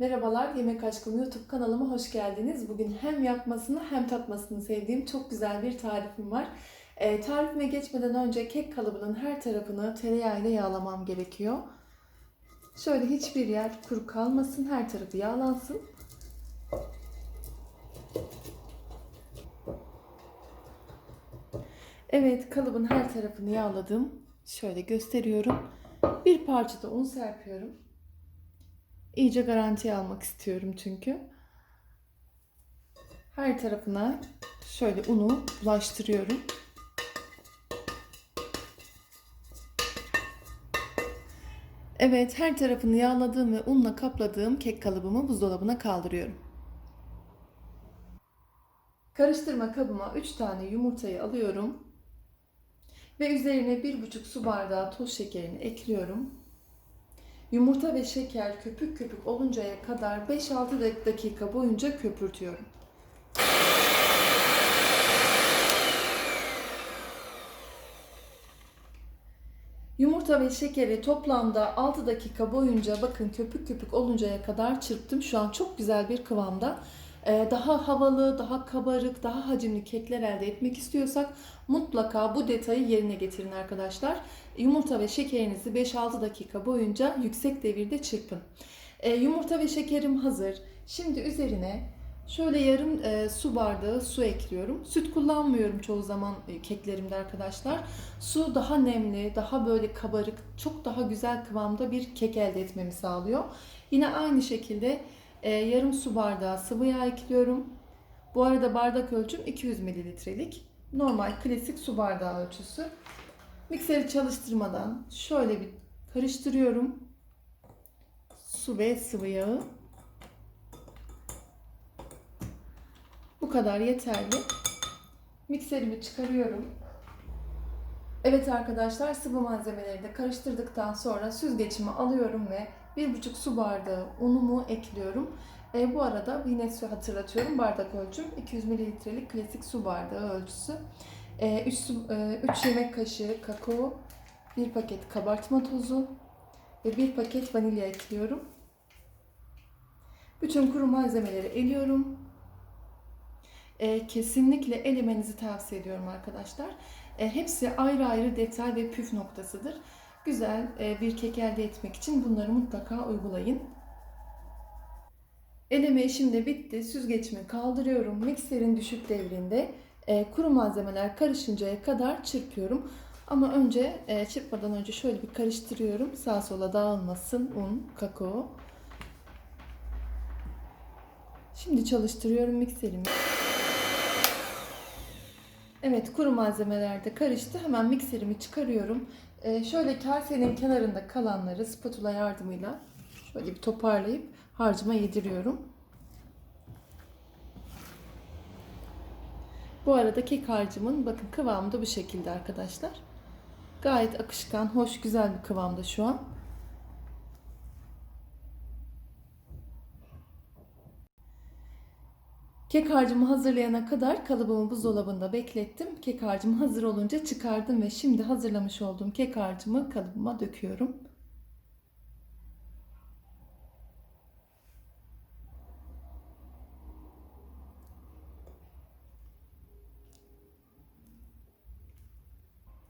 Merhabalar, Yemek Aşkım YouTube kanalıma hoş geldiniz. Bugün hem yapmasını hem tatmasını sevdiğim çok güzel bir tarifim var. Ee, tarifime geçmeden önce kek kalıbının her tarafını tereyağıyla yağlamam gerekiyor. Şöyle hiçbir yer kuru kalmasın, her tarafı yağlansın. Evet, kalıbın her tarafını yağladım. Şöyle gösteriyorum. Bir parça da un serpiyorum. İyice garantiye almak istiyorum çünkü. Her tarafına şöyle unu bulaştırıyorum. Evet, her tarafını yağladığım ve unla kapladığım kek kalıbımı buzdolabına kaldırıyorum. Karıştırma kabıma 3 tane yumurtayı alıyorum. Ve üzerine 1,5 su bardağı toz şekerini ekliyorum. Yumurta ve şeker köpük köpük oluncaya kadar 5-6 dakika boyunca köpürtüyorum. Yumurta ve şekeri toplamda 6 dakika boyunca bakın köpük köpük oluncaya kadar çırptım. Şu an çok güzel bir kıvamda. Ee, Daha havalı, daha kabarık, daha hacimli kekler elde etmek istiyorsak mutlaka bu detayı yerine getirin arkadaşlar. Yumurta ve şekerinizi 5-6 dakika boyunca yüksek devirde çırpın. Ee, Yumurta ve şekerim hazır. Şimdi üzerine şöyle yarım e, su bardağı su ekliyorum. Süt kullanmıyorum çoğu zaman e, keklerimde arkadaşlar. Su daha nemli, daha böyle kabarık, çok daha güzel kıvamda bir kek elde etmemi sağlıyor. Yine aynı şekilde e, yarım su bardağı sıvı yağ ekliyorum. Bu arada bardak ölçüm 200 mililitrelik. Normal klasik su bardağı ölçüsü. Mikseri çalıştırmadan şöyle bir karıştırıyorum. Su ve sıvı yağı. Bu kadar yeterli. Mikserimi çıkarıyorum. Evet arkadaşlar sıvı malzemeleri de karıştırdıktan sonra süzgecimi alıyorum ve 1,5 su bardağı unumu ekliyorum. E, bu arada yine su hatırlatıyorum. Bardak ölçüm 200 mililitrelik klasik su bardağı ölçüsü. 3, 3 yemek kaşığı kakao, 1 paket kabartma tozu ve 1 paket vanilya ekliyorum. Bütün kuru malzemeleri eliyorum. E, kesinlikle elemenizi tavsiye ediyorum arkadaşlar. E, hepsi ayrı ayrı detay ve püf noktasıdır. Güzel e, bir kek elde etmek için bunları mutlaka uygulayın. Eleme işim de bitti. Süzgecimi kaldırıyorum. Mikserin düşük devrinde e, kuru malzemeler karışıncaya kadar çırpıyorum. Ama önce e, çırpmadan önce şöyle bir karıştırıyorum. Sağa sola dağılmasın un, kakao. Şimdi çalıştırıyorum mikserimi. Evet kuru malzemeler de karıştı. Hemen mikserimi çıkarıyorum. Ee, şöyle kasenin kenarında kalanları spatula yardımıyla şöyle bir toparlayıp harcıma yediriyorum. Bu arada kek harcımın bakın kıvamı da bu şekilde arkadaşlar. Gayet akışkan, hoş, güzel bir kıvamda şu an. Kek harcımı hazırlayana kadar kalıbımı buzdolabında beklettim. Kek harcım hazır olunca çıkardım ve şimdi hazırlamış olduğum kek harcımı kalıbıma döküyorum.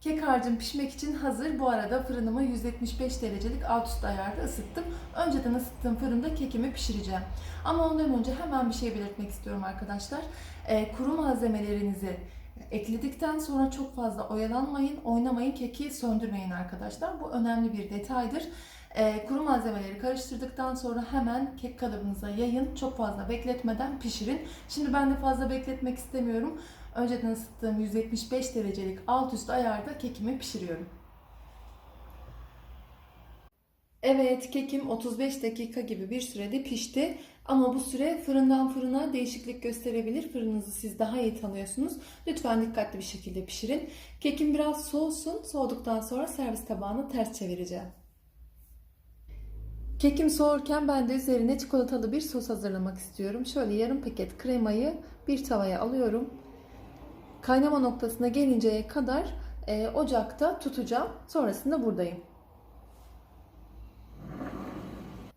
Kek harcım pişmek için hazır. Bu arada fırınımı 175 derecelik alt üst ayarda ısıttım. Önceden ısıttığım fırında kekimi pişireceğim. Ama ondan önce hemen bir şey belirtmek istiyorum arkadaşlar. Ee, kuru malzemelerinizi ekledikten sonra çok fazla oyalanmayın, oynamayın, keki söndürmeyin arkadaşlar. Bu önemli bir detaydır. Ee, kuru malzemeleri karıştırdıktan sonra hemen kek kalıbınıza yayın. Çok fazla bekletmeden pişirin. Şimdi ben de fazla bekletmek istemiyorum. Önceden ısıttığım 175 derecelik alt üst ayarda kekimi pişiriyorum. Evet, kekim 35 dakika gibi bir sürede pişti. Ama bu süre fırından fırına değişiklik gösterebilir. Fırınınızı siz daha iyi tanıyorsunuz. Lütfen dikkatli bir şekilde pişirin. Kekim biraz soğusun. Soğuduktan sonra servis tabağına ters çevireceğim. Kekim soğurken ben de üzerine çikolatalı bir sos hazırlamak istiyorum. Şöyle yarım paket kremayı bir tavaya alıyorum. Kaynama noktasına gelinceye kadar e, ocakta tutacağım. Sonrasında buradayım.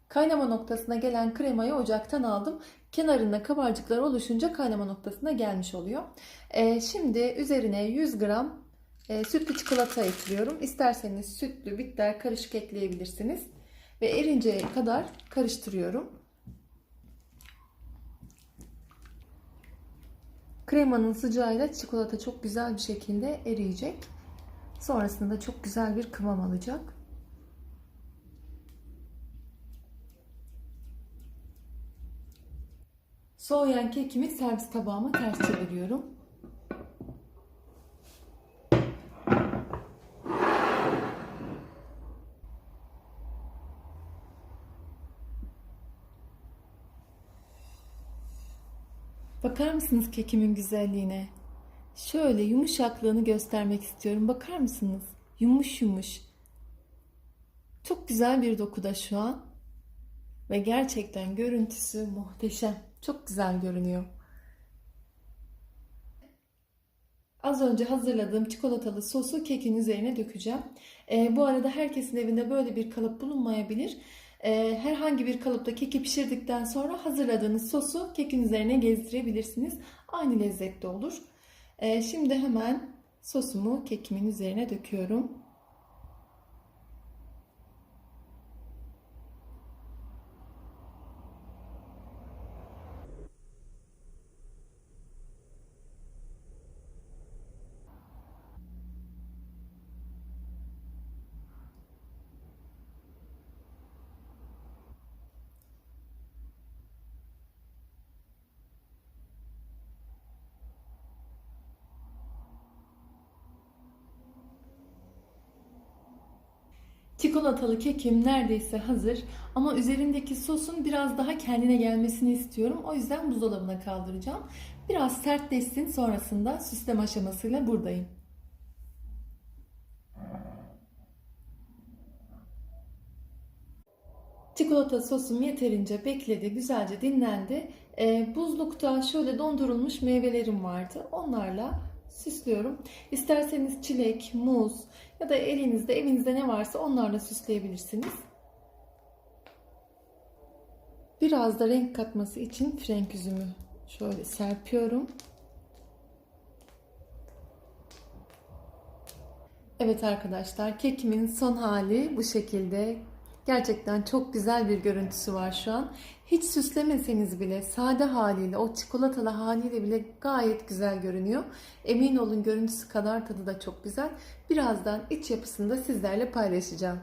Kaynama noktasına gelen kremayı ocaktan aldım. Kenarında kabarcıklar oluşunca kaynama noktasına gelmiş oluyor. Ee, şimdi üzerine 100 gram e, sütlü çikolata ekliyorum. İsterseniz sütlü, bitter, karışık ekleyebilirsiniz. Ve erinceye kadar karıştırıyorum. Kremanın sıcağıyla çikolata çok güzel bir şekilde eriyecek. Sonrasında çok güzel bir kıvam alacak. Soğuyan kekimi servis tabağıma ters çeviriyorum. Bakar mısınız kekimin güzelliğine? Şöyle yumuşaklığını göstermek istiyorum. Bakar mısınız? Yumuş yumuş. Çok güzel bir dokuda şu an. Ve gerçekten görüntüsü muhteşem. Çok güzel görünüyor. Az önce hazırladığım çikolatalı sosu kekin üzerine dökeceğim. Ee, bu arada herkesin evinde böyle bir kalıp bulunmayabilir. Ee, herhangi bir kalıpta keki pişirdikten sonra hazırladığınız sosu kekin üzerine gezdirebilirsiniz. Aynı lezzette olur. Ee, şimdi hemen sosumu kekimin üzerine döküyorum. Çikolatalı kekim neredeyse hazır ama üzerindeki sosun biraz daha kendine gelmesini istiyorum. O yüzden buzdolabına kaldıracağım. Biraz sertleşsin sonrasında süsleme aşamasıyla buradayım. Çikolata sosum yeterince bekledi, güzelce dinlendi. Ee, buzlukta şöyle dondurulmuş meyvelerim vardı. Onlarla süslüyorum. İsterseniz çilek, muz ya da elinizde, evinizde ne varsa onlarla süsleyebilirsiniz. Biraz da renk katması için frenk üzümü şöyle serpiyorum. Evet arkadaşlar, kekimin son hali bu şekilde. Gerçekten çok güzel bir görüntüsü var şu an. Hiç süslemeseniz bile sade haliyle, o çikolatalı haliyle bile gayet güzel görünüyor. Emin olun görüntüsü kadar tadı da çok güzel. Birazdan iç yapısını da sizlerle paylaşacağım.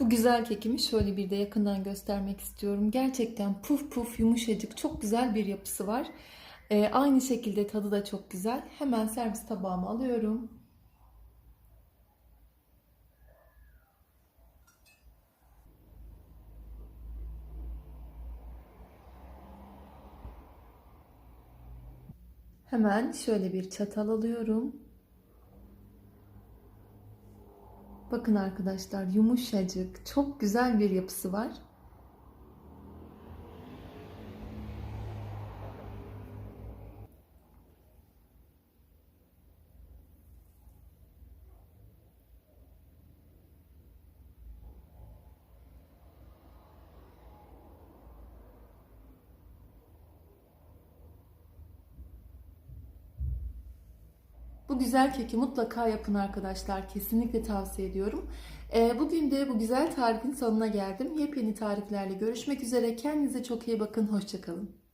Bu güzel kekimi şöyle bir de yakından göstermek istiyorum. Gerçekten puf puf yumuşacık çok güzel bir yapısı var. Ee, aynı şekilde tadı da çok güzel. Hemen servis tabağıma alıyorum. Hemen şöyle bir çatal alıyorum. Bakın arkadaşlar yumuşacık, çok güzel bir yapısı var. Bu güzel keki mutlaka yapın arkadaşlar. Kesinlikle tavsiye ediyorum. Ee, bugün de bu güzel tarifin sonuna geldim. Yepyeni tariflerle görüşmek üzere. Kendinize çok iyi bakın. Hoşçakalın.